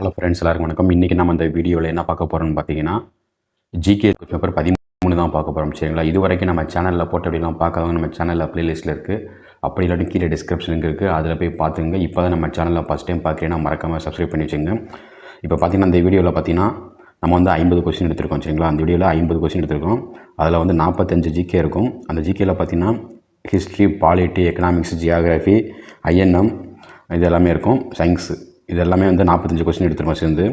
Hello friends எல்லாருக்கும் வணக்கம். இன்றைக்கி நம்ம இந்த வீடியோவில் என்ன பார்க்க போகிறோம்னு பார்த்தீங்கன்னா ஜிகே பேப்பர் பதிமூணு தான் பார்க்க போகிறோம் சரிங்களா? இது வரைக்கும் நம்ம சேனலில் போட்ட அப்படிலாம் பார்க்காதவங்க நம்ம சேனலில் ப்ளேலிஸ்ட்டில் இருக்குது அப்படி இல்லாட்டி கீழே டிஸ்கிரிப்ஷன் இருக்குது அதில் போய் பார்த்துங்க. இப்போ தான் நம்ம சேனலில் ஃபஸ்ட் டைம் பார்க்குறீங்கன்னா மறக்காமல் சப்ஸ்கிரைப் பண்ணி வச்சுங்க. இப்போ பார்த்தீங்கன்னா இந்த வீடியோவில் பார்த்தீங்கன்னா நம்ம வந்து ஐம்பது கொஸ்டின் எடுத்திருக்கோம் சரிங்களா? அந்த வீடியோவில் ஐம்பது கொஸ்டின் எடுத்திருக்கோம். அதில் வந்து நாற்பத்தஞ்சு ஜிகே இருக்கும். அந்த ஜிகேயில் பார்த்தீங்கன்னா history polity economics geography INM இது எல்லாமே இருக்கும். சயின்ஸு இது எல்லாமே வந்து நாற்பத்தஞ்சு கொஸ்டின் எடுத்திருக்கோம் சேர்ந்து.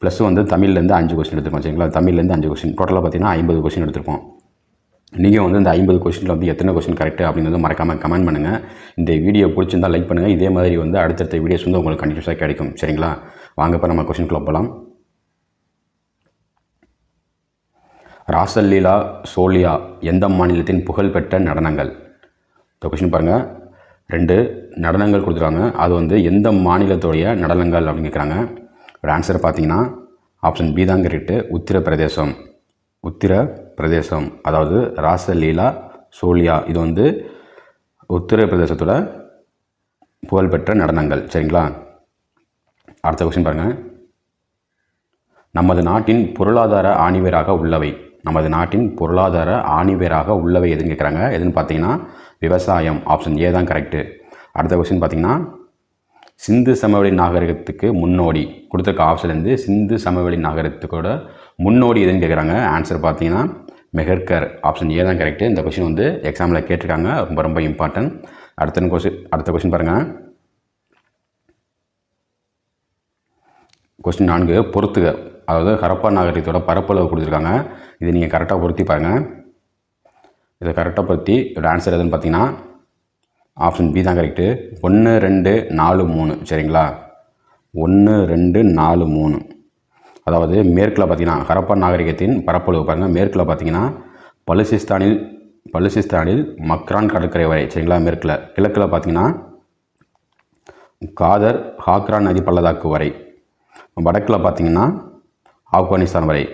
ப்ளஸ் வந்து தமிழ்லேருந்து அஞ்சு கொஸ்டின் எடுத்திருக்கோம் சரிங்களா? தமிழ்லேருந்து அஞ்சு கொஸ்டின் டோட்டலாக பார்த்தீங்கன்னா ஐம்பது கொஸ்டின் எடுத்திருப்போம் நீங்கள் வந்து இந்த ஐம்பது கொஸ்டினில் வந்து எத்தனை கொஸ்டின் கரெக்ட் அப்படிங்கிறது மறக்காமல் கமெண்ட் பண்ணுங்கள் இந்த வீடியோ பிடிச்சிருந்தால் லைக் பண்ணுங்கள் இதே மாதிரி வந்து அடுத்தடுத்த வீடியோஸ் வந்து உங்களுக்கு கண்டினியூஸாக கிடைக்கும் சரிங்களா? வாங்க இப்போ நம்ம கொஸ்டின்குள்ளே போகலாம் ராசல்லீலா சோலியா எந்த மாநிலத்தின் புகழ்பெற்ற நடனங்கள்? இந்த கொஸ்டின் பாருங்கள் ரெண்டு நடனங்கள் கொடுத்துருக்காங்க அது வந்து எந்த மாநிலத்துடைய நடனங்கள் அப்படின்னு கேட்குறாங்க ஒரு ஆன்சர் பார்த்தீங்கன்னா ஆப்ஷன் பி தான் கரெக்டு உத்திரப்பிரதேசம். உத்திரப்பிரதேசம். அதாவது ராசலீலா சோலியா இது வந்து உத்தரப்பிரதேசத்தோட புகழ்பெற்ற நடனங்கள். சரிங்களா? அடுத்த கொஸ்டின் பாருங்கள் நமது நாட்டின் பொருளாதார ஆணிவேராக உள்ளவை. நமது நாட்டின் பொருளாதார ஆணிவேராக உள்ளவை எதுன்னு கேட்குறாங்க எதுன்னு பார்த்தீங்கன்னா விவசாயம் ஆப்ஷன் ஏ தான் கரெக்டு அடுத்த கொஸ்டின் பார்த்தீங்கன்னா சிந்து சமவெளி நாகரிகத்துக்கு முன்னோடி. கொடுத்துருக்க ஆப்ஷன்லேருந்து சிந்து சமவெளி நாகரிகத்துக்கோட முன்னோடி எதுன்னு கேட்குறாங்க ஆன்சர் பார்த்தீங்கன்னா மெஹர்கர். ஆப்ஷன் ஏ தான் கரெக்டு இந்த கொஸ்டின் வந்து எக்ஸாமில் கேட்டிருக்காங்க. ரொம்ப ரொம்ப இம்பார்ட்டன்ட் அடுத்த கொஸ்டின் அடுத்த கொஸ்டின் பாருங்கள் கொஸ்டின் நான்கு பொறுத்துக அதாவது ஹரப்பா நாகரிகத்தோட பரப்பளவு கொடுத்துருக்காங்க. இதை நீங்கள் கரெக்டாக பொருத்தி பாருங்கள் இதை கரெக்டாக பற்றி இதோட ஆன்சர் எதுன்னு பார்த்தீங்கன்னா ஆப்ஷன் பி தான் கரெக்டு ஒன்று ரெண்டு நாலு மூணு. சரிங்களா? ஒன்று ரெண்டு நாலு மூணு. அதாவது மேற்கில் பார்த்தீங்கன்னா ஹரப்பா நாகரிகத்தின் பரப்பளவு பாருங்கள் மேற்கில் பார்த்தீங்கன்னா பலுசிஸ்தானில் பலுசிஸ்தானில் மக்ரான் கடற்கரை வரை சரிங்களா மேற்கில். கிழக்கில் பார்த்தீங்கன்னா காதர் ஹாக்ரான் நதி பள்ளதாக்கு வரை. வடக்கில் பார்த்தீங்கன்னா ஆப்கானிஸ்தான் வரை.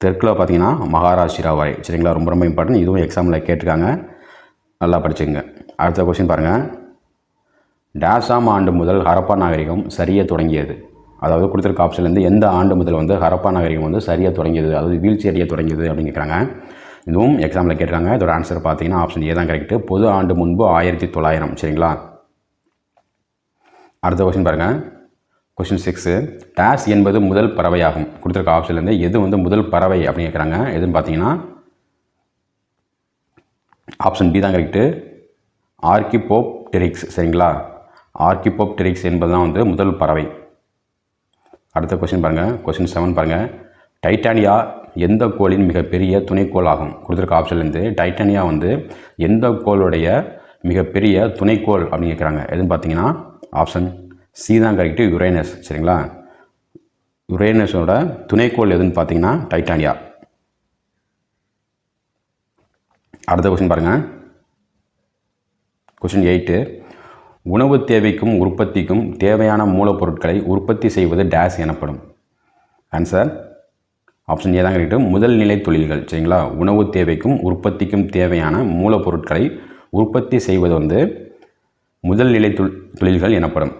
தெற்கில் பார்த்தீங்கன்னா மகாராஷ்டிரா வரை. சரிங்களா? ரொம்ப ரொம்ப இம்பார்ட்டன்ட் இதுவும் எக்ஸாமில் கேட்டிருக்காங்க. நல்லா படிச்சுங்க அடுத்த கொஸ்டின் பாருங்கள் டேசாம் ஆண்டு முதல் ஹரப்பா நாகரிகம் சரிய தொடங்கியது. அதாவது கொடுத்துருக்க ஆப்ஷன்லேருந்து எந்த ஆண்டு முதல் வந்து ஹரப்பா நாகரிகம் வந்து சரியாக தொடங்கியது? அதாவது வீழ்ச்சி அடைய தொடங்கியது அப்படின்னு கேட்குறாங்க. இதுவும் எக்ஸாமில் கேட்டிருக்காங்க. இதோட ஆன்சர் பார்த்தீங்கன்னா ஆப்ஷன் ஏ தான் கரெக்டு பொது ஆண்டு முன்பு ஆயிரத்தி தொள்ளாயிரம். சரிங்களா? அடுத்த கொஸ்டின் பாருங்கள் கொஸ்டின் சிக்ஸு டேஸ் என்பது முதல் பறவையாகும். கொடுத்துருக்க ஆப்ஷன்லேருந்து எது வந்து முதல் பறவை அப்படின்னு கேட்குறாங்க எதுன்னு பார்த்தீங்கன்னா ஆப்ஷன் பி தான் கரெக்டு ஆர்கிபோப் டெரிக்ஸ் சரிங்களா? ஆர்கிபோப் டெரிக்ஸ் என்பது தான் வந்து முதல் பறவை. அடுத்த கொஸ்டின் பாருங்கள் கொஸ்டின் செவன் பாருங்கள் டைட்டானியா எந்த கோளின் மிகப்பெரிய துணைக்கோள் ஆகும்? கொடுத்துருக்க ஆப்ஷன்லேருந்து டைட்டானியா வந்து எந்த கோளுடைய மிகப்பெரிய துணைக்கோள் அப்படின்னு கேட்குறாங்க எதுன்னு பார்த்தீங்கன்னா ஆப்ஷன் சி தான் கரெக்டு யுரேனஸ் சரிங்களா? யுரேனஸோட துணைக்கோள் எதுன்னு பார்த்தீங்கன்னா டைட்டானியா அடுத்த கொஸ்டின் பாருங்கள் கொஸ்டின் எயிட்டு உணவு தேவைக்கும் உற்பத்திக்கும் தேவையான மூலப்பொருட்களை உற்பத்தி செய்வது டேஸ் எனப்படும். ஆன்சர் ஆப்ஷன் ஏ தான் கரெக்டு முதல் நிலை தொழில்கள் சரிங்களா? உணவு தேவைக்கும் உற்பத்திக்கும் தேவையான மூலப்பொருட்களை உற்பத்தி செய்வது வந்து முதல் நிலை தொழில்கள் எனப்படும்.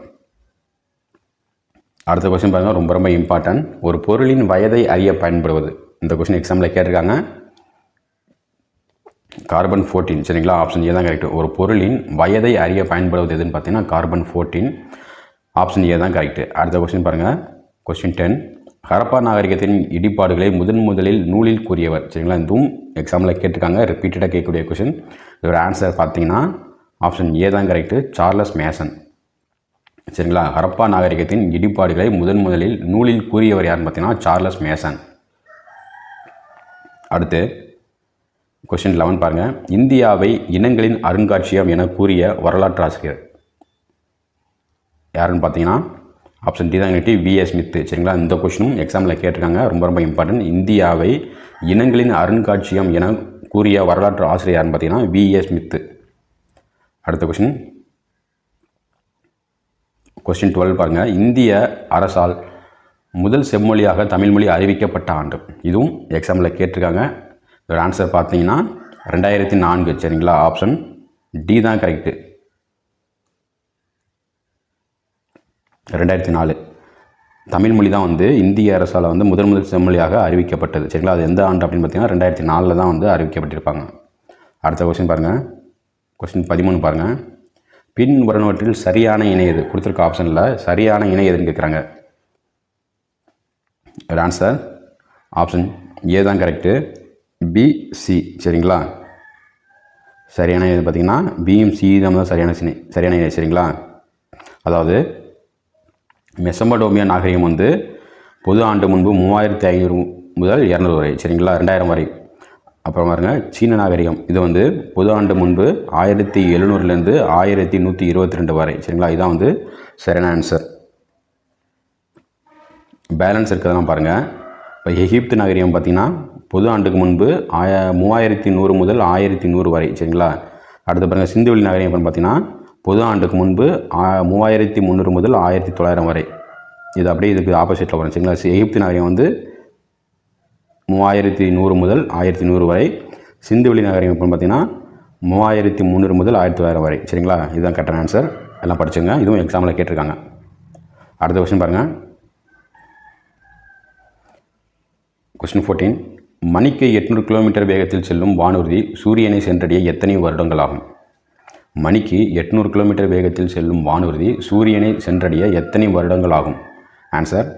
அடுத்த கொஸ்டின் பாருங்கள் ரொம்ப ரொம்ப இம்பார்ட்டன்ட் ஒரு பொருளின் வயதை அறிய பயன்படுவது. இந்த கொஸ்டின் எக்ஸாமில் கேட்டிருக்காங்க. கார்பன் ஃபோர்டீன் சரிங்களா? ஆப்ஷன் ஏ தான் கரெக்ட் ஒரு பொருளின் வயதை அறிய பயன்படுவது எதுன்னு பார்த்தீங்கன்னா கார்பன் ஃபோர்டீன் ஆப்ஷன் ஏ தான் கரெக்ட் அடுத்த கொஸ்டின் பாருங்கள் கொஸ்டின் டென் ஹரப்பா நாகரிகத்தின் இடிபாடுகளை முதன் முதலில் நூலில் கூறியவர். சரிங்களா? இதுவும் எக்ஸாமில் கேட்டிருக்காங்க. ரிப்பீட்டடாக கேட்கக்கூடிய கொஸ்டின் இதோட ஆன்சர் பார்த்தீங்கன்னா ஆப்ஷன் ஏ தான் கரெக்டு சார்லஸ் மேசன் சரிங்களா ஹரப்பா நாகரிகத்தின் இடிபாடுகளை முதன் முதலில் நூலில் கூறியவர் யாருன்னு பார்த்தீங்கன்னா சார்லஸ் மேசன். அடுத்து கொஸ்டின் லெவன் பாருங்கள் இந்தியாவை இனங்களின் அருங்காட்சியகம் என கூறிய வரலாற்று ஆசிரியர் யாருன்னு பார்த்தீங்கன்னா ஆப்ஷன் டி தான் கட்டி விஎஸ் ஸ்மித்து சரிங்களா? இந்த கொஸ்டினும் எக்ஸாமில் கேட்டிருக்காங்க. ரொம்ப ரொம்ப இம்பார்ட்டன்ட் இந்தியாவை இனங்களின் அருங்காட்சியகம் என கூறிய வரலாற்று ஆசிரியர் யாருன்னு பார்த்தீங்கன்னா விஎஸ் ஸ்மித்து அடுத்த கொஸ்டின் கொஸ்டின் டுவெல் பாருங்கள் இந்திய அரசால் முதல் செம்மொழியாக தமிழ்மொழி அறிவிக்கப்பட்ட ஆண்டு. இதுவும் எக்ஸாமில் கேட்டிருக்காங்க. இதோட ஆன்சர் பார்த்தீங்கன்னா ரெண்டாயிரத்தி நான்கு. சரிங்களா? ஆப்ஷன் டி தான் கரெக்டு ரெண்டாயிரத்தி நாலு. தமிழ்மொழி தான் வந்து இந்திய அரசால் வந்து முதல் முதல் செம்மொழியாக அறிவிக்கப்பட்டது. சரிங்களா? அது எந்த ஆண்டு அப்படின்னு பார்த்தீங்கன்னா ரெண்டாயிரத்தி நாலில் தான் வந்து அறிவிக்கப்பட்டிருப்பாங்க. அடுத்த கொஸ்டின் பாருங்கள் கொஸ்டின் பதிமூணு பாருங்கள் பின் வருவனவற்றில் சரியான இணை எது? கொடுத்துருக்க ஆப்ஷனில் சரியான இணை எதுன்னு கேட்குறாங்க ஆன்சர் ஆப்ஷன் ஏ தான் கரெக்டு பி சி சரிங்களா? சரியான இது பார்த்தீங்கன்னா பியும் சி தான் தான் சரியான சினை சரியான இணை சரிங்களா? அதாவது மெசம்படோமியா நாகரிகம் வந்து பொது ஆண்டு முன்பு மூவாயிரத்தி ஐநூறு முதல் இரநூறு வரை சரிங்களா? ரெண்டாயிரம் வரை. அப்புறம் பாருங்க சீன நாகரிகம். இது வந்து புது ஆண்டு முன்பு ஆயிரத்தி எழுநூறுலேருந்து ஆயிரத்தி நூற்றி இருபத்தி ரெண்டு வரை. சரிங்களா? இதான் வந்து சரியான ஆன்சர் பேலன்ஸ் இருக்கிறதெல்லாம் பாருங்கள் இப்போ எகிப்து நாகரிகம் பார்த்திங்கன்னா பொது ஆண்டுக்கு முன்பு ஆய மூவாயிரத்தி நூறு முதல் ஆயிரத்தி நூறு வரை. சரிங்களா? அடுத்து பாருங்கள் சிந்துவெளி நாகரிகம் பார்த்தீங்கன்னா பொது ஆண்டுக்கு முன்பு ஆ- மூவாயிரத்தி முந்நூறு முதல் ஆயிரத்தி தொள்ளாயிரம் வரை. இது அப்படியே இதுக்கு ஆப்போசிட்டில் வரும். சரிங்களா? எகிப்து நாகரிகம் வந்து மூவாயிரத்தி நூறு முதல் ஆயிரத்தி நூறு வரை சிந்துவெளி நகரம் அப்புறம் பார்த்தீங்கன்னா மூவாயிரத்தி முந்நூறு முதல் ஆயிரத்தி தொள்ளாயிரம் வரை. சரிங்களா? இதுதான் கரெக்டான ஆன்சர் எல்லாம் படிச்சுங்க. இதுவும் எக்ஸாமில் கேட்டிருக்காங்க. அடுத்த கொஸ்டின் பாருங்கள் கொஸ்டின் ஃபோர்டீன் மணிக்கு எட்நூறு கிலோமீட்டர் வேகத்தில் செல்லும் வானூர்தி சூரியனை சென்றடைய எத்தனை வருடங்கள் ஆகும்? மணிக்கு எட்நூறு கிலோமீட்டர் வேகத்தில் செல்லும் வானூர்தி சூரியனை சென்றடைய எத்தனை வருடங்கள் ஆகும்? ஆன்சர்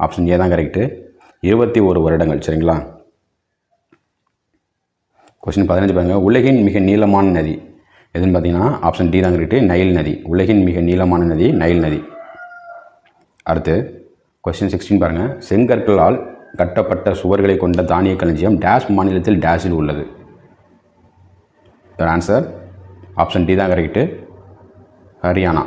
ஆப்ஷன் ஏ தான் கரெக்டு இருபத்தி ஒரு வருடங்கள் சரிங்களா? கொஸ்டின் பதினஞ்சு பாருங்கள் உலகின் மிக நீளமான நதி. எதுன்னு பார்த்தீங்கன்னா ஆப்ஷன் டி தான் கரெக்டு நைல் நதி. உலகின் மிக நீளமான நதி நைல் நதி. அடுத்து கொஸ்டின் சிக்ஸ்டீன் பாருங்கள் செங்கற்களால் கட்டப்பட்ட சுவர்களை கொண்ட தானிய களஞ்சியம் டேஷ் மாநிலத்தில் டேஷில் உள்ளது. ஆன்சர் ஆப்ஷன் டி தான் கரெக்டு ஹரியானா.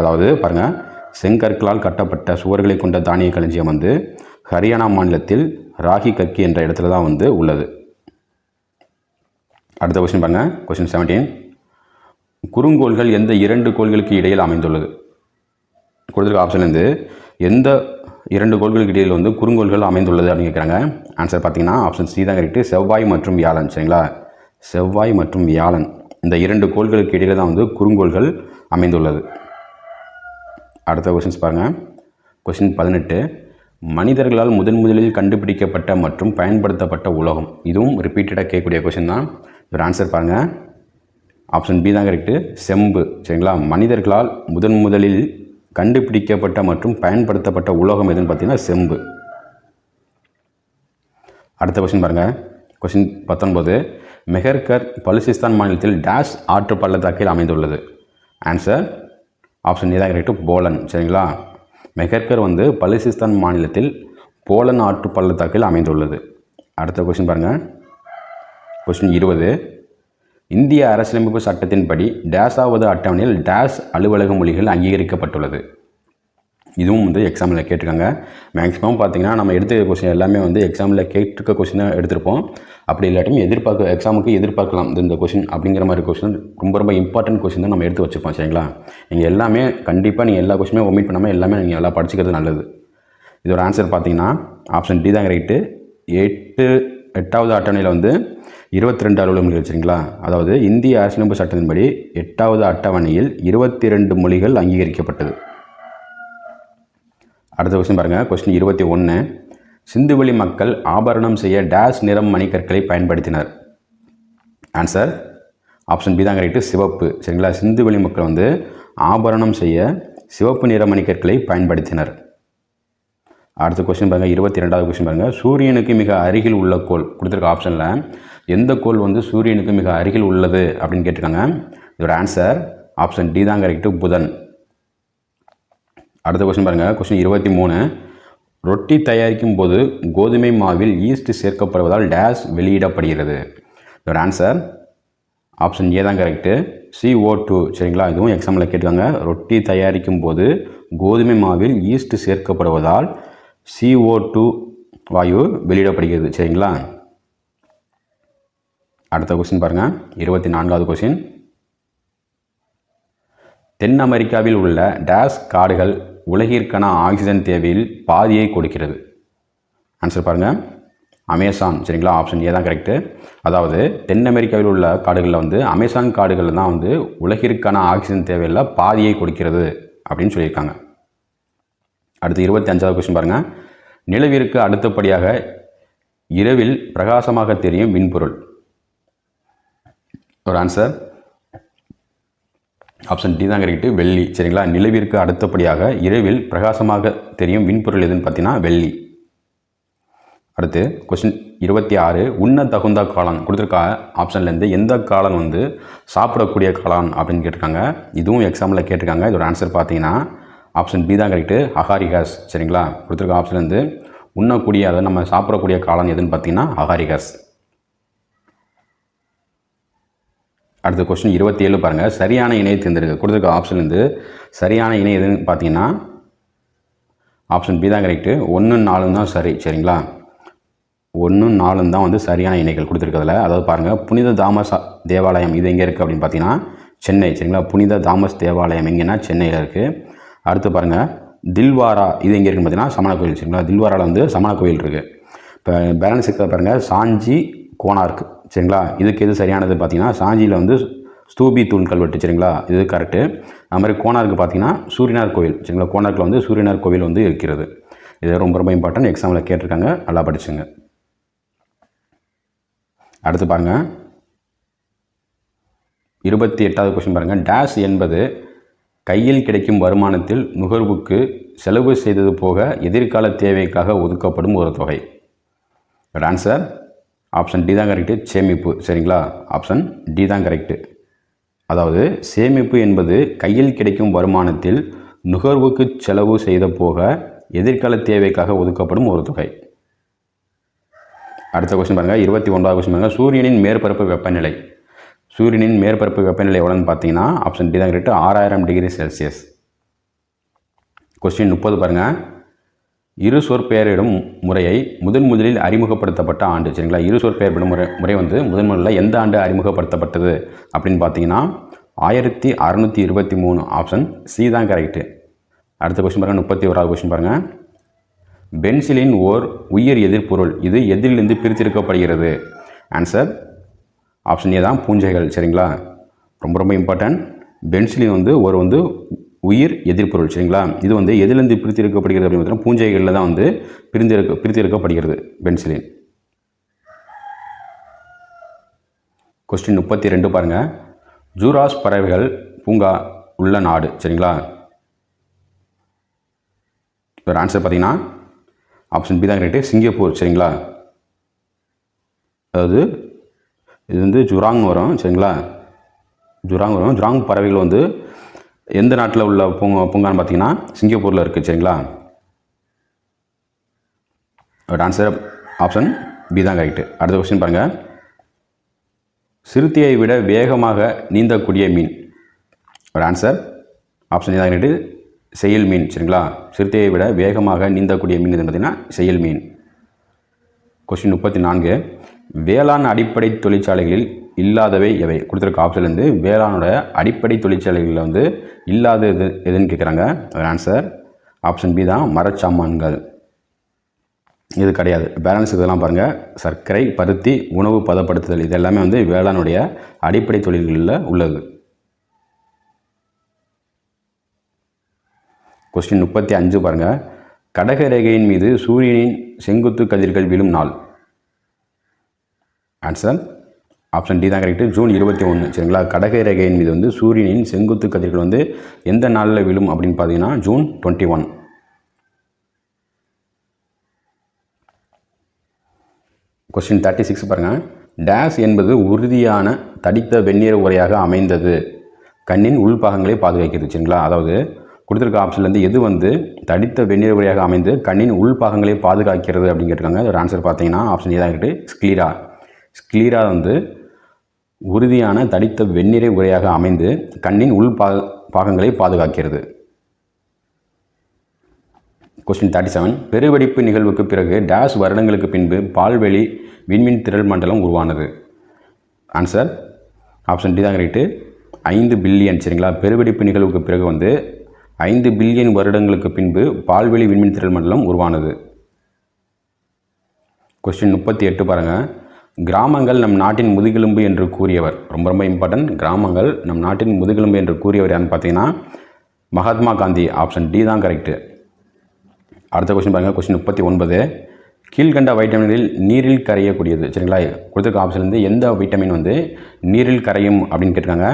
அதாவது பாருங்கள் செங்கற்களால் கட்டப்பட்ட சுவர்களை கொண்ட தானிய களஞ்சியம் வந்து ஹரியானா மாநிலத்தில் ராகி கக்கி என்ற இடத்துல தான் வந்து உள்ளது. அடுத்த கொஸ்டின் பாருங்கள் கொஸ்டின் செவன்டீன் குறுங்கோள்கள் எந்த இரண்டு கோள்களுக்கு இடையில் அமைந்துள்ளது? கொடுத்துருக்க ஆப்ஷன்லேருந்து எந்த இரண்டு கோள்களுக்கு இடையில் வந்து குறுங்கோள்கள் அமைந்துள்ளது அப்படின்னு கேட்குறாங்க. ஆன்சர் பார்த்தீங்கன்னா ஆப்ஷன் சி தான் கரெக்ட் செவ்வாய் மற்றும் வியாழன். சரிங்களா? செவ்வாய் மற்றும் வியாழன். இந்த இரண்டு கோள்களுக்கு இடையில் தான் வந்து குறுங்கோள்கள் அமைந்துள்ளது. அடுத்த கொஷின்ஸ் பாருங்கள் கொஷின் பதினெட்டு. மனிதர்களால் முதன் முதலில் கண்டுபிடிக்கப்பட்ட மற்றும் பயன்படுத்தப்பட்ட உலோகம். இதுவும் ரிப்பீட்டடாக கேட்கக்கூடிய கொஷின் தான். ஒரு ஆன்சர் பாருங்கள் ஆப்ஷன் பி தான் கரெக்டு செம்பு. சரிங்களா? மனிதர்களால் முதன் முதலில் கண்டுபிடிக்கப்பட்ட மற்றும் பயன்படுத்தப்பட்ட உலோகம் எதுன்னு பார்த்தீங்கன்னா செம்பு. அடுத்த கொஷின் பாருங்கள் கொஷின் பத்தொன்பது. மெஹர்கர் பலுசிஸ்தான் மாநிலத்தில் டேஷ் ஆற்று பள்ளத்தாக்கில் அமைந்துள்ளது. ஆன்சர் ஆப்ஷன் ஏ தான் கரெக்டு போலன். சரிங்களா? மெகர்கர் வந்து பலுசிஸ்தான் மாநிலத்தில் போலன் ஆற்று பள்ளத்தாக்கில் அமைந்துள்ளது. அடுத்த கொஸ்டின் பாருங்கள் கொஸ்டின் இருபது. இந்திய அரசியலமைப்பு சட்டத்தின்படி டேஸாவது அட்டவணையில் டேஸ் அலுவலக மொழிகள் அங்கீகரிக்கப்பட்டுள்ளது. இதுவும் வந்து எக்ஸாமில் கேட்டிருக்காங்க. மேக்ஸிமம் பார்த்தீங்கன்னா நம்ம எடுத்த கொஸ்டின் எல்லாமே வந்து எக்ஸாமில் கேட்டிருக்க கொஸ்டினாக எடுத்திருப்போம். அப்படி இல்லாட்டியும் எதிர்பார்க்க எக்ஸாமுக்கு எதிர்பார்க்கலாம். இந்த- கொஷின் அப்படிங்கிற மாதிரி கொஷின் ரொம்ப ரொம்ப இம்பார்ட்டன்ட் கொஷின் தான் நம்ம எடுத்து வச்சுருப்போம் சரிங்களா? நீங்கள் எல்லாமே கண்டிப்பாக நீங்கள் எல்லா கொஷினுமே ஒமிட் பண்ணாமல் எல்லாமே நீங்கள் நல்லா படிச்சுக்கிறது நல்லது. இதோட ஆன்சர் பார்த்தீங்கன்னா ஆப்ஷன் டி தான் ரைட்டு எட்டு எட்டாவது அட்டவணையில் வந்து இருபத்தி ரெண்டு அலுவலகங்கள் வச்சுருங்களா அதாவது இந்திய அரசியலமைப்பு சட்டத்தின்படி எட்டாவது அட்டவணையில் இருபத்தி ரெண்டு மொழிகள் அங்கீகரிக்கப்பட்டது. அடுத்த கொஸ்டின் பாருங்கள் கொஸ்டின் இருபத்தி ஒன்று சிந்துவெளி மக்கள் ஆபரணம் செய்ய டேஷ் நிறம் மணிக்கற்களை பயன்படுத்தினர். ஆன்சர் ஆப்ஷன் பி தான் கரெக்டு சிவப்பு. சரிங்களா? சிந்துவெளி மக்கள் வந்து ஆபரணம் செய்ய சிவப்பு நிற மணிக்கற்களை பயன்படுத்தினர். அடுத்த கொஸ்டின் பாருங்கள் இருபத்தி ரெண்டாவது கொஸ்டின் பாருங்கள் சூரியனுக்கு மிக அருகில் உள்ள கோள். கொடுத்துருக்க ஆப்ஷனில் எந்த கோள் வந்து சூரியனுக்கு மிக அருகில் உள்ளது அப்படின்னு கேட்டிருக்காங்க. இதோட ஆன்சர் ஆப்ஷன் டி தான் கரெக்டு புதன். அடுத்த கொஸ்டின் பாருங்கள் கொஸ்டின் இருபத்தி மூணு. ரொட்டி தயாரிக்கும் போது கோதுமை மாவில் ஈஸ்ட் சேர்க்கப்படுவதால் டேஷ் வெளியிடப்படுகிறது. இதோட ஆன்சர் ஆப்ஷன் ஏ தான் கரெக்டு சிஓ டூ சரிங்களா? இதுவும் எக்ஸாமில் கேட்டுக்காங்க ரொட்டி தயாரிக்கும் போது கோதுமை மாவில் ஈஸ்ட் சேர்க்கப்படுவதால் சிஓ டூ வாயு வெளியிடப்படுகிறது சரிங்களா? அடுத்த கொஸ்டின் பாருங்கள் இருபத்தி நான்காவது கொஸ்டின் தென் அமெரிக்காவில் உள்ள டேஷ் காடுகள் உலகிற்கான ஆக்சிஜன் தேவையில் பாதியை கொடுக்கிறது. ஆன்சர் பாருங்கள் அமேசான் சரிங்களா? ஆப்ஷன் ஏ தான் கரெக்டு அதாவது தென் அமெரிக்காவில் உள்ள காடுகளில் வந்து அமேசான் காடுகளில் தான் வந்து உலகிற்கான ஆக்சிஜன் தேவையில் பாதியை கொடுக்கிறது அப்படின்னு சொல்லியிருக்காங்க. அடுத்து இருபத்தி அஞ்சாவது கொஸ்டின் பாருங்கள் நிலவிற்கு அடுத்தபடியாக இரவில் பிரகாசமாக தெரியும் மின்பொருள். ஒரு ஆன்சர் ஆப்ஷன் டி தான் கரெக்டு வெள்ளி. சரிங்களா? நிலவிற்கு அடுத்தபடியாக இரவில் பிரகாசமாக தெரியும் விண்பொருள் எதுன்னு பார்த்தீங்கன்னா வெள்ளி. அடுத்து கொஸ்டின் இருபத்தி ஆறு. உண்ண தகுந்த காளான். கொடுத்துருக்க ஆப்ஷன்லேருந்து எந்த காளான் வந்து சாப்பிடக்கூடிய காளான் அப்படின்னு கேட்டிருக்காங்க. இதுவும் எக்ஸாம்பிளில் கேட்டிருக்காங்க. இதோட ஆன்சர் பார்த்தீங்கன்னா ஆப்ஷன் பி தான் கரெக்டு அகாரிகாஸ். சரிங்களா? கொடுத்துருக்க ஆப்ஷன்லேருந்து உண்ணக்கூடிய அதை நம்ம சாப்பிடக்கூடிய காளான் எதுன்னு பார்த்தீங்கன்னா அகாரிகாஸ். அடுத்த கொஸ்டின் இருபத்தி ஏழு பாருங்கள் சரியான இணையை தேர்ந்தெடுக்க கொடுத்துருக்க ஆப்ஷன்லேருந்து சரியான இணை எதுன்னு பார்த்தீங்கன்னா ஆப்ஷன் பி தான் கரெக்டு ஒன்று நாலு தான் சரி. சரிங்களா? ஒன்று நாலும் தான் வந்து சரியான இணைகள் கொடுத்துருக்கிறதுல. அதாவது பாருங்கள் புனித தாமஸ் தேவாலயம் இது எங்கே இருக்குது அப்படின்னு பார்த்தீங்கன்னா சென்னை. சரிங்களா? புனித தாமஸ் தேவாலயம் எங்கேன்னா சென்னையில் இருக்குது அடுத்து பாருங்கள் தில்வாரா இது எங்கே இருக்குன்னு பார்த்தீங்கன்னா சமண கோயில். சரிங்களா? தில்வாராவில் வந்து சமண கோயில் இருக்குது இப்போ பேலன்ஸ் இருக்கிறத பாருங்கள் சாஞ்சி கோனார்க் சரிங்களா? இதுக்கு எது சரியானது பார்த்தீங்கன்னா சாஞ்சியில் வந்து ஸ்தூபி தூண் கல்வெட்டு சரிங்களா? இது கரெக்டு அது மாதிரி கோனாருக்கு பார்த்தீங்கன்னா சூரியனார் கோவில் சரிங்களா? கோனார்க்கில் வந்து சூரியனார் கோவில் வந்து இருக்கிறது. இது ரொம்ப ரொம்ப இம்பார்ட்டன்ட் எக்ஸாமில் கேட்டிருக்காங்க. நல்லா படிச்சுங்க. அடுத்து பாருங்கள் இருபத்தி எட்டாவது கொஸ்டின் பாருங்கள் டேஷ் என்பது கையில் கிடைக்கும் வருமானத்தில் நுகர்வுக்கு செலவு செய்தது போக எதிர்கால தேவைக்காக ஒதுக்கப்படும் ஒரு தொகை. ஆன்சர் ஆப்ஷன் டி தான் கரெக்டு சேமிப்பு சரிங்களா? ஆப்ஷன் டி தான் கரெக்டு அதாவது சேமிப்பு என்பது கையில் கிடைக்கும் வருமானத்தில் நுகர்வுக்கு செலவு செய்த போக எதிர்கால தேவைக்காக ஒதுக்கப்படும் ஒரு தொகை. அடுத்த கொஸ்டின் பாருங்கள் இருபத்தி ஒன்றாவது கொஸ்டின் பாருங்கள் சூரியனின் மேற்பரப்பு வெப்பநிலை. சூரியனின் மேற்பரப்பு வெப்பநிலை எவ்வளோன்னு பார்த்தீங்கன்னா ஆப்ஷன் டி தான் கரெக்டு ஆறாயிரம் டிகிரி செல்சியஸ் கொஸ்டின் முப்பது பாருங்கள் இரு சொற்பெயரிடும் முறையை முதன் முதலில் அறிமுகப்படுத்தப்பட்ட ஆண்டு சரிங்களா? இரு சொற்பெயர்பிடும் முறை முறை வந்து முதன் முதலில் எந்த ஆண்டு அறிமுகப்படுத்தப்பட்டது அப்படின்னு பார்த்தீங்கன்னா ஆயிரத்தி அறநூற்றி இருபத்தி மூணு ஆப்ஷன் சி தான் கரெக்டு அடுத்த கொஸ்டின் பாருங்கள் முப்பத்தி ஓராவது கொஸ்டின் பாருங்கள் பென்சிலின் ஓர் உயிர் எதிர்ப்பொருள் இது எதிலிருந்து பிரித்திருக்கப்படுகிறது ஆன்சர் ஆப்ஷன் ஏ தான் பூஞ்சைகள் சரிங்களா? ரொம்ப ரொம்ப இம்பார்ட்டன்ட் பென்சிலின் வந்து ஒரு வந்து உயிர் எதிர்பொருள் சரிங்களா? இது வந்து எதிலிருந்து பிரித்தெடுக்கப்படுகிறது அப்படின்னு பார்த்தீங்கன்னா பூஞ்சைகளில் தான் வந்து பிரிந்தெடுக்க பிரித்திருக்கப்படுகிறது பென்சிலின். கொஸ்டின் முப்பத்தி ரெண்டு பாருங்கள் ஜூராஸ் பறவைகள் பூங்கா உள்ள நாடு சரிங்களா? ஒரு ஆன்சர் பார்த்தீங்கன்னா ஆப்ஷன் பி தான் கரெக்டு சிங்கப்பூர் சரிங்களா? அதாவது இது வந்து ஜுராங் வரும் சரிங்களா? ஜுராங் வரும். ஜுராங் பறவைகள் வந்து எந்த நாட்டில் உள்ள பூங்கா பூங்கான்னு பார்த்தீங்கன்னா சிங்கப்பூரில் இருக்குது சரிங்களா? ஆன்சர் ஆப்ஷன் பி தான் கரெக்டு அடுத்த கொஸ்டின் பாருங்கள் சிறுத்தையை விட வேகமாக நீந்தக்கூடிய மீன். ஒரு ஆன்சர் ஆப்ஷன் தான் கரெக்டு செயல் மீன் சரிங்களா? சிறுத்தையை விட வேகமாக நீந்தக்கூடிய மீன் எதுன்னு பார்த்தீங்கன்னா செயல் மீன். கொஸ்டின் முப்பத்தி நான்கு. வேளாண் அடிப்படை தொழிற்சாலைகளில் இல்லாதவை எவை கொடுத்துருக்க ஆப்ஷன்லேருந்து வேளாணோட அடிப்படை தொழிற்சாலைகளில் வந்து இல்லாத எது எதுன்னு கேட்குறாங்க ஆன்சர் ஆப்ஷன் பி தான் மரச்சாமான்கள். இது கிடையாது. பேலன்ஸ் இதெல்லாம் பாருங்கள் சர்க்கரை பருத்தி உணவு பதப்படுத்துதல் இது எல்லாமே வந்து வேளாணுடைய அடிப்படை தொழில்களில் உள்ளது. கொஸ்டின் முப்பத்தி அஞ்சு பாருங்கள் கடக ரேகையின் மீது சூரியனின் செங்குத்து கதிர்கள் விழும் நாள். ஆன்சர் ஆப்ஷன் டி தான் கரெக்டு ஜூன் இருபத்தி ஒன்று சரிங்களா? கடகை ரேகையின் மீது வந்து சூரியனின் செங்குத்து கதிர்கள் வந்து எந்த நாளில் விழும் அப்படின்னு பார்த்தீங்கன்னா June twenty one question thirty six பாருங்கள் டேஸ் என்பது உறுதியான தடித்த வெந்நீர் உரையாக அமைந்தது. கண்ணின் உள்பாகங்களை பாதுகாக்கிறது. சரிங்களா? அதாவது கொடுத்துருக்க ஆப்ஷன்லேருந்து எது வந்து தடித்த வெந்நீர் உரையாக அமைந்து கண்ணின் உள்பாகங்களை பாதுகாக்கிறது அப்படின்னு கேட்டிருக்காங்க. ஒரு ஆன்சர் பார்த்தீங்கன்னா ஆப்ஷன் இதாக இருக்குது ஸ்க்ளீரா ஸ்க்ளீரா வந்து உறுதியான தடித்த வெண்ணிறை உரையாக அமைந்து கண்ணின் உள் பா பாகங்களை பாதுகாக்கிறது. கொஸ்டின் தேர்ட்டி செவன் பெருவெடிப்பு நிகழ்வுக்கு பிறகு டேஷ் வருடங்களுக்கு பின்பு பால்வெளி விண்மீன் திரள் மண்டலம் உருவானது. ஆன்சர் ஆப்ஷன் டி தான் ரைட்டு ஐந்து பில்லியன் சரிங்களா? பெருவெடிப்பு நிகழ்வுக்கு பிறகு வந்து ஐந்து பில்லியன் வருடங்களுக்கு பின்பு பால்வெளி விண்மீன் திரள் மண்டலம் உருவானது. கொஸ்டின் முப்பத்தி எட்டு பாருங்கள் கிராமங்கள் நம் நாட்டின் முதுகெலும்பு என்று கூறியவர். ரொம்ப ரொம்ப இம்பார்ட்டன்ட் கிராமங்கள் நம் நாட்டின் முதுகெலும்பு என்று கூறியவர் யாருன்னு பார்த்தீங்கன்னா மகாத்மா காந்தி. ஆப்ஷன் டி தான் கரெக்டு அடுத்த கொஸ்டின் பாருங்கள் கொஸ்டின் முப்பத்தி ஒன்பது. கீழ்கண்ட வைட்டமின்களில் நீரில் கரையக்கூடியது. சரிங்களா? கொடுத்துருக்க ஆப்ஷன்லேருந்து எந்த வைட்டமின் வந்து நீரில் கரையும் அப்படின்னு கேட்டிருக்காங்க.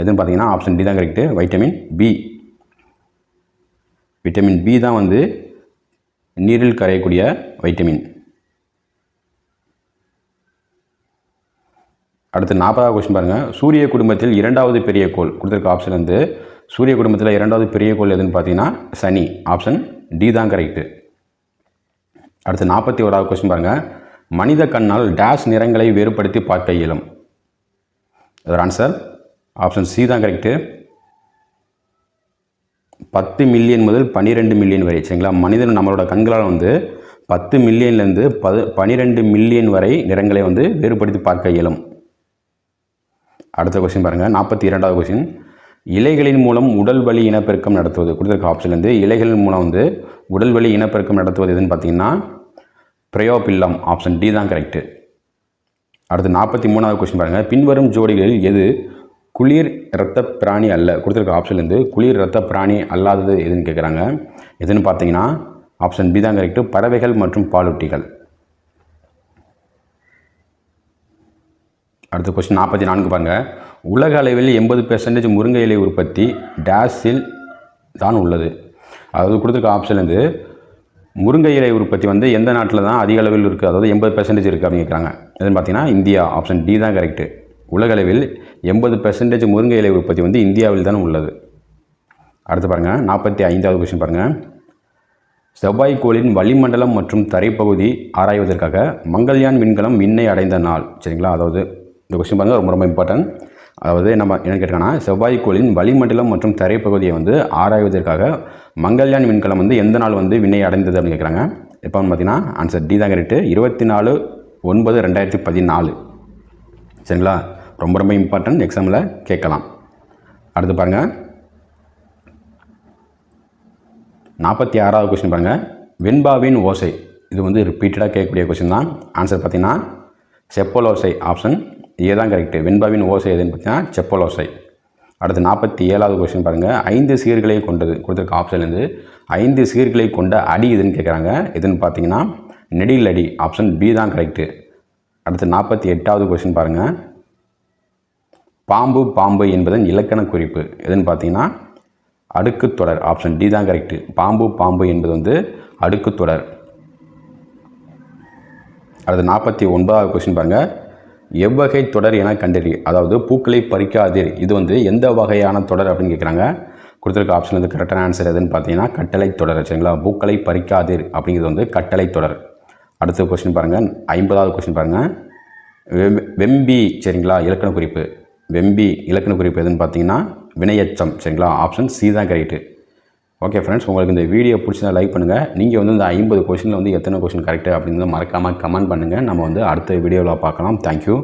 எதுன்னு பார்த்தீங்கன்னா ஆப்ஷன் டி தான் correct vitamin B vitamin B தான் வந்து நீரில் கரையக்கூடிய வைட்டமின் அடுத்து நாற்பதாவது கொஸ்டின் பாருங்கள் சூரிய குடும்பத்தில் இரண்டாவது பெரிய கோள் கொடுத்துருக்க ஆப்ஷன் வந்து சூரிய குடும்பத்தில் இரண்டாவது பெரிய கோள் எதுன்னு பார்த்தீங்கன்னா சனி. ஆப்ஷன் டி தான் கரெக்டு அடுத்து நாற்பத்தி ஓராவது கொஸ்டின் பாருங்கள் மனித கண்ணால் டேஷ் நிறங்களை வேறுபடுத்தி பார்க்க இயலும். அதோட ஆன்சர் ஆப்ஷன் சி தான் கரெக்டு பத்து மில்லியன் முதல் பன்னிரெண்டு மில்லியன் வரை சரிங்களா? மனிதன் நம்மளோட கண்களால் வந்து பத்து மில்லியன்லேருந்து பது பன்னிரெண்டு மில்லியன் வரை நிறங்களை வந்து வேறுபடுத்தி பார்க்க இயலும். அடுத்த கொஸ்டின் பாருங்கள் நாற்பத்தி இரண்டாவது கொஸ்டின் இலைகளின் மூலம் உடல் வலி இனப்பெருக்கம் நடத்துவது. கொடுத்துருக்க ஆப்ஷன்லேருந்து இலைகளின் மூலம் வந்து உடல் வலி இனப்பெருக்கம் நடத்துவது எதுன்னு பார்த்தீங்கன்னா பிரயோபில்லம் ஆப்ஷன் டி தான் கரெக்டு அடுத்து நாற்பத்தி மூணாவது கொஸ்டின் பாருங்கள் பின்வரும் ஜோடிகளில் எது குளிர் இரத்த பிராணி அல்ல? கொடுத்துருக்க ஆப்ஷன்லேருந்து குளிர் இரத்த பிராணி அல்லாதது எதுன்னு கேட்குறாங்க எதுன்னு பார்த்தீங்கன்னா ஆப்ஷன் பி தான் கரெக்டு பறவைகள் மற்றும் பாலூட்டிகள். அடுத்த கொஸ்டின் நாற்பத்தி நான்கு பாருங்கள் உலக அளவில் எண்பது பெர்சன்டேஜ் முருங்கை இலை உற்பத்தி டேஸில் தான் உள்ளது. அதாவது கொடுத்துருக்க ஆப்ஷன் வந்து முருங்கை இலை உற்பத்தி வந்து எந்த நாட்டில் தான் அதிக அளவில் இருக்குது அதாவது எண்பது பெர்சன்டேஜ் இருக்குது அப்படின்னு கேட்குறாங்க எதுன்னு பார்த்தீங்கன்னா இந்தியா ஆப்ஷன் டி தான் கரெக்டு உலக அளவில் எண்பது பெர்சன்டேஜ் முருங்கை இலை உற்பத்தி வந்து இந்தியாவில் தான் உள்ளது. அடுத்து பாருங்கள் நாற்பத்தி ஐந்தாவது கொஸ்டின் பாருங்கள் செவ்வாய்க்கோளின் வளிமண்டலம் மற்றும் தரைப்பகுதி ஆராய்வதற்காக மங்கள்யான் விண்கலம் விண்ணை அடைந்த நாள். சரிங்களா? அதாவது இந்த கொஸ்டின் பாருங்கள் ரொம்ப ரொம்ப இம்பார்ட்டன்ட் அதாவது நம்ம என்ன செவ்வாய் செவ்வாய்க்கோளின் வளிமண்டலம் மற்றும் தரைப்பகுதியை வந்து ஆராய்வதற்காக மங்கள்யான் விண்கலம் வந்து எந்த நாள் வந்து விண்ணை அடைந்தது அப்படின்னு கேட்குறாங்க. எப்போ பார்த்தீங்கன்னா ஆன்சர் டி தான் கரெக்டு இருபத்தி நாலு ஒன்பது ரெண்டாயிரத்தி பதினாலு. சரிங்களா? ரொம்ப ரொம்ப இம்பார்ட்டன்ட் எக்ஸாமில் கேட்கலாம். அடுத்து பாருங்கள் நாற்பத்தி ஆறாவது கொஸ்டின் பாருங்கள் வெண்பாவின் ஓசை. இது வந்து ரிப்பீட்டடாக கேட்கக்கூடிய கொஸ்டின் தான். ஆன்சர் பார்த்தீங்கன்னா செப்பல் ஓசை ஆப்ஷன் இதுதான் தான் கரெக்டு வெண்பாவின் ஓசை எதுன்னு பார்த்தீங்கன்னா செப்பல் ஓசை. அடுத்து நாற்பத்தி ஏழாவது கொஸ்டின் பாருங்கள் ஐந்து சீர்களை கொண்டது கொடுத்துருக்க ஆப்ஷன்லேருந்து ஐந்து சீர்களை கொண்ட அடி எதுன்னு கேட்குறாங்க எதுன்னு பார்த்தீங்கன்னா நெடில் அடி ஆப்ஷன் பி தான் கரெக்டு அடுத்து நாற்பத்தி எட்டாவது கொஸ்டின் பாருங்கள் பாம்பு பாம்பு என்பதன் இலக்கண குறிப்பு. எதுன்னு பார்த்தீங்கன்னா அடுக்குத் தொடர் ஆப்ஷன் டி தான் கரெக்டு பாம்பு பாம்பு என்பது வந்து அடுக்குத் தொடர். அடுத்து நாற்பத்தி ஒன்பதாவது கொஸ்டின் பாருங்கள் எவ்வகை தொடர் என கண்டறி அதாவது பூக்களை பறிக்காதீர். இது வந்து எந்த வகையான தொடர் அப்படின்னு கேட்குறாங்க கொடுத்துருக்க ஆப்ஷன் வந்து கரெக்டான ஆன்சர் எதுன்னு பார்த்தீங்கன்னா கட்டளை தொடர் சரிங்களா? பூக்களை பறிக்காதீர் அப்படிங்கிறது வந்து கட்டளை தொடர். அடுத்த கொஸ்டின் பாருங்கள் ஐம்பதாவது கொஸ்டின் பாருங்கள் வெம்- வெம்பி சரிங்களா? இலக்கண குறிப்பு. வெம்பி இலக்கண குறிப்பு எதுன்னு பார்த்தீங்கன்னா வினையச்சம் சரிங்களா? ஆப்ஷன் சி தான் கரெக்டு ஓகே ஃப்ரெண்ட்ஸ் உங்களுக்கு இந்த வீடியோ பிடிச்சதா லைக் பண்ணுங்கள் நீங்கள் வந்து இந்த ஐம்பது கொஷினில் வந்து எத்தனை கொஷின் கரெக்டு அப்படின்னு மறக்காமல் கமெண்ட் பண்ணுங்கள் நம்ம வந்து அடுத்த வீடியோவில் பார்க்கலாம். தேங்க்யூ